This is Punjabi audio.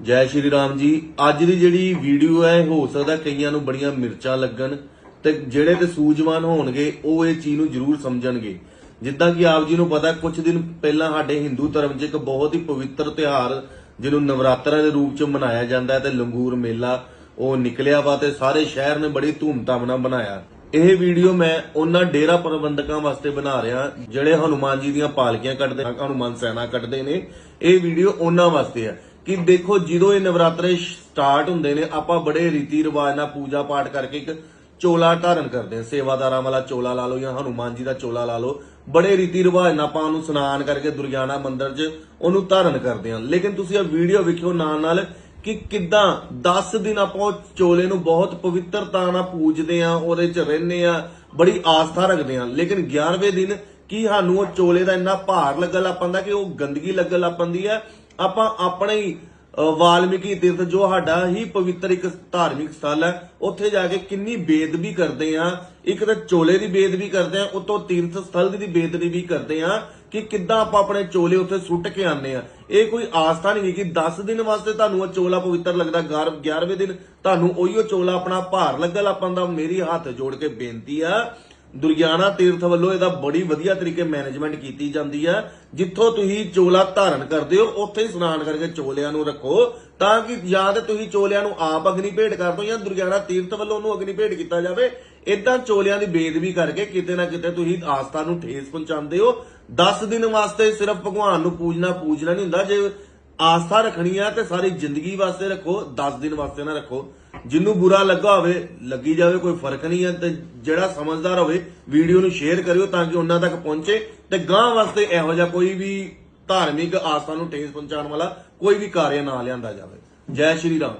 ਜੈ ਸ਼੍ਰੀ ਰਾਮ ਜੀ, ਅੱਜ ਦੀ ਜਿਹੜੀ ਵੀਡੀਓ ਹੈ ਹੋ ਸਕਦਾ ਕਈਆਂ ਨੂੰ ਬੜੀਆਂ ਮਿਰਚਾਂ ਲੱਗਣ ਤੇ ਜਿਹੜੇ ਤੇ ਸੂਝਵਾਨ ਹੋਣਗੇ, ਉਹ ਇਹ ਚੀਜ਼ ਨੂੰ ਜ਼ਰੂਰ ਸਮਝਣਗੇ। ਜਿੱਦਾਂ ਕਿ ਆਪ ਜੀ ਨੂੰ ਪਤਾ ਕੁਝ ਦਿਨ ਪਹਿਲਾਂ ਸਾਡੇ ਹਿੰਦੂ ਧਰਮ 'ਚ ਇੱਕ ਬਹੁਤ ਹੀ ਪਵਿੱਤਰ ਤਿਉਹਾਰ, ਜਿਹਨੂੰ ਨਵਰਾਤਰਾ ਦੇ ਰੂਪ 'ਚ ਮਨਾਇਆ ਜਾਂਦਾ ਹੈ ਤੇ ਲੰਗੂਰ ਮੇਲਾ, ਉਹ ਨਿਕਲਿਆ ਵਾ ਤੇ ਸਾਰੇ ਸ਼ਹਿਰ ਨੇ ਬੜੀ ਧੂਮਧਾਮ ਨਾਲ ਬਣਾਇਆ ਇਹ ਵੀਡੀਓ ਮੈਂ ਉਹਨਾਂ ਡੇਰਾ ਪ੍ਰਬੰਧਕਾਂ ਵਾਸਤੇ ਬਣਾ ਰਿਹਾ, ਜਿਹੜੇ ਹਨੂਮਾਨ ਜੀ ਦੀਆਂ ਪਾਲਕੀਆਂ ਕੱਢਦੇ, ਹਨੂਮਾਨ ਸੈਨਾ ਕੱਢਦੇ ਨੇ। ਇਹ ਵੀਡੀਓ ਉਹਨਾਂ ਵਾਸਤੇ ਹੈ। ਕਿ ਦੇਖੋ ਜਦੋਂ ਇਹ ਨਵਰਾਤਰੇ ਸਟਾਰਟ ਹੁੰਦੇ ਨੇ, ਆਪਾਂ ਬੜੇ ਰੀਤੀ ਰਿਵਾਜ ਨਾਲ ਪੂਜਾ ਪਾਠ ਕਰਕੇ ਇੱਕ ਚੋਲਾ ਧਾਰਨ ਕਰਦੇ ਹਾਂ। ਸੇਵਾਦਾਰਾਂ ਵਾਲਾ ਚੋਲਾ ਲਾ ਲਓ ਜਾਂ ਹਨੂਮਾਨ ਜੀ ਦਾ ਚੋਲਾ ਲਾ ਲਓ। ਬੜੇ ਰੀਤੀ ਰਿਵਾਜ ਨਾਲ ਆਪਾਂ ਉਹਨੂੰ ਇਸ਼ਨਾਨ ਕਰਕੇ ਦੁਰਗਿਆਨਾ ਮੰਦਿਰ 'ਚ ਉਹਨੂੰ ਧਾਰਨ ਕਰਦੇ ਹਾਂ। ਲੇਕਿਨ ਤੁਸੀਂ ਇਹ ਵੀਡੀਓ ਵੇਖਿਓ ਨਾਲ ਨਾਲ ਕਿ ਕਿੱਦਾਂ 10 ਦਿਨ ਆਪਾਂ ਉਹ ਚੋਲੇ ਨੂੰ ਬਹੁਤ ਪਵਿੱਤਰਤਾ ਨਾਲ ਪੂਜਦੇ ਆ ਉਹਦੇ 'ਚ ਰਹਿੰਦੇ ਆ ਬੜੀ ਆਸਥਾ ਰੱਖਦੇ ਆ ਲੇਕਿਨ 11ਵੇਂ ਦਿਨ ਕਿ ਸਾਨੂੰ ਉਹ ਚੋਲੇ ਦਾ ਇੰਨਾ ਭਾਰ ਲੱਗਣ ਲੱਗ ਪੈਂਦਾ ਕਿ ਉਹ ਗੰਦਗੀ ਲੱਗਣ ਲੱਗ ਪੈਂਦੀ ਹੈ। ਆਪਾਂ ਆਪਣੇ ਹੀ ਵਾਲਮੀਕੀ ਤੀਰਥ ਜੋ ਸਾਡਾ ਹੀ ਪਵਿੱਤਰ ਇੱਕ ਧਾਰਮਿਕ ਸਥਲ ਹੈ, ਉੱਥੇ ਜਾ ਕੇ ਕਿੰਨੀ ਬੇਦਬੀ ਕਰਦੇ ਆ ਇੱਕ ਤਾਂ ਚੋਲੇ ਦੀ ਬੇਦਬੀ ਕਰਦੇ ਆ ਉਤੋਂ ਤੀਰਥ ਸਥਲ ਦੀ ਬੇਦਬੀ ਵੀ ਕਰਦੇ ਆ ਕਿ ਕਿੱਦਾਂ ਆਪਾਂ ਆਪਣੇ ਚੋਲੇ ਉੱਥੇ ਸੁੱਟ ਕੇ ਆਉਂਦੇ ਆ ਇਹ ਕੋਈ ਆਸਥਾ ਨਹੀਂ ਕਿ 10 ਦਿਨ ਵਾਸਤੇ ਤੁਹਾਨੂੰ ਉਹ ਚੋਲਾ ਪਵਿੱਤਰ ਲੱਗਦਾ 11ਵੇਂ ਦਿਨ ਤੁਹਾਨੂੰ ਉਹੀਓ ਚੋਲਾ ਆਪਣਾ ਭਾਰ ਲੱਗਣ ਲੱਗ ਪੈਂਦਾ ਮੇਰੀ ਹੱਥ ਜੋੜ ਕੇ ਬੇਨਤੀ ਆ। ਦੁਰਗਿਆਨਾ ਤੀਰਥ ਵੱਲੋਂ ਇਹਦਾ ਬੜੀ ਵਧੀਆ ਤਰੀਕੇ ਮੈਨੇਜਮੈਂਟ ਕੀਤੀ ਜਾਂਦੀ ਆ। ਜਿੱਥੋਂ ਤੁਸੀਂ ਚੋਲਾ ਧਾਰਨ ਕਰਦੇ ਹੋ, ਉੱਥੇ ਹੀ ਇਸ਼ਨਾਨ ਕਰਕੇ ਚੋਲਿਆਂ ਨੂੰ ਰੱਖੋ। ਤਾਂ ਕਿ ਜਾਂ ਤੇ ਤੁਸੀਂ ਚੋਲਿਆਂ ਨੂੰ ਆਪ ਅਗਨੀ ਭੇਟ ਕਰ ਦੋ ਜਾਂ ਦੁਰਗਿਆਨਾ ਤੀਰਥ ਵੱਲੋਂ ਉਹਨੂੰ ਅਗਨੀ ਭੇਟ ਕੀਤਾ ਜਾਵੇ। ਇਦਾਂ ਚੋਲਿਆਂ ਦੀ ਬੇਦਬੀ ਕਰਕੇ ਕਿਤੇ ਨਾ ਕਿਤੇ ਤੁਸੀਂ ਆਸਥਾ ਨੂੰ ਠੇਸ ਪਹੁੰਚਾਉਂਦੇ ਹੋ। 10 ਦਿਨ ਵਾਸਤੇ ਸਿਰਫ ਭਗਵਾਨ ਨੂੰ ਪੂਜਣਾ ਪੂਜਣਾ ਨਹੀਂ ਹੁੰਦਾ। ਜੇ ਆਸਥਾ ਰੱਖਣੀ ਹੈ ਤੇ ਸਾਰੀ ਜ਼ਿੰਦਗੀ ਵਾਸਤੇ ਰੱਖੋ 10 ਦਿਨ ਵਾਸਤੇ ਨਾ ਰੱਖੋ। ਜਿਹਨੂੰ ਬੁਰਾ ਲੱਗਾ ਹੋਵੇ, ਲੱਗੀ ਜਾਵੇ, ਕੋਈ ਫ਼ਰਕ ਨਹੀਂ ਹੈ, ਤੇ ਜਿਹੜਾ ਸਮਝਦਾਰ ਹੋਵੇ, ਵੀਡੀਓ ਨੂੰ ਸ਼ੇਅਰ ਕਰਿਓ ਤਾਂ ਕਿ ਉਹਨਾਂ ਤੱਕ ਪਹੁੰਚੇ। ਤੇ ਗਾਂ ਵਾਸਤੇ ਇਹੋ ਜਿਹਾ ਕੋਈ ਵੀ ਧਾਰਮਿਕ ਆਸਥਾ ਨੂੰ ਠੇਸ ਪਹੁੰਚਾਉਣ ਵਾਲਾ ਕੋਈ ਵੀ ਕਾਰਿਆ ਨਾ ਲਿਆਂਦਾ ਜਾਵੇ। ਜੈ ਸ਼੍ਰੀ ਰਾਮ।